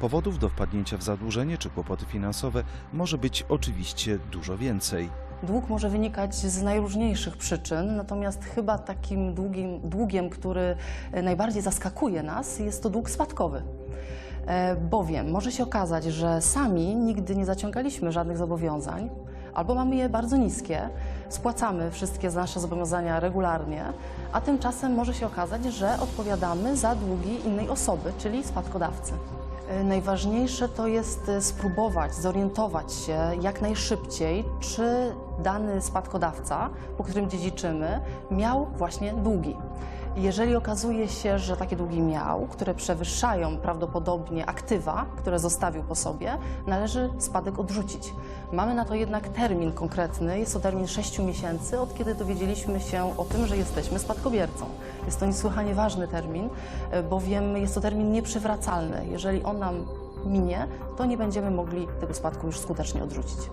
Powodów do wpadnięcia w zadłużenie czy kłopoty finansowe może być oczywiście dużo więcej. Dług może wynikać z najróżniejszych przyczyn, natomiast chyba takim długim, długiem, który e, najbardziej zaskakuje nas, jest to dług spadkowy. E, Bowiem może się okazać, że sami nigdy nie zaciągaliśmy żadnych zobowiązań, albo mamy je bardzo niskie, spłacamy wszystkie nasze zobowiązania regularnie, a tymczasem może się okazać, że odpowiadamy za długi innej osoby, czyli spadkodawcy. E, Najważniejsze to jest e, spróbować zorientować się jak najszybciej, czy dany spadkodawca, po którym dziedziczymy, miał właśnie długi. Jeżeli okazuje się, że takie długi miał, które przewyższają prawdopodobnie aktywa, które zostawił po sobie, należy spadek odrzucić. Mamy na to jednak termin konkretny, jest to termin 6 miesięcy, od kiedy dowiedzieliśmy się o tym, że jesteśmy spadkobiercą. Jest to niesłychanie ważny termin, bowiem jest to termin nieprzywracalny. Jeżeli on nam minie, to nie będziemy mogli tego spadku już skutecznie odrzucić.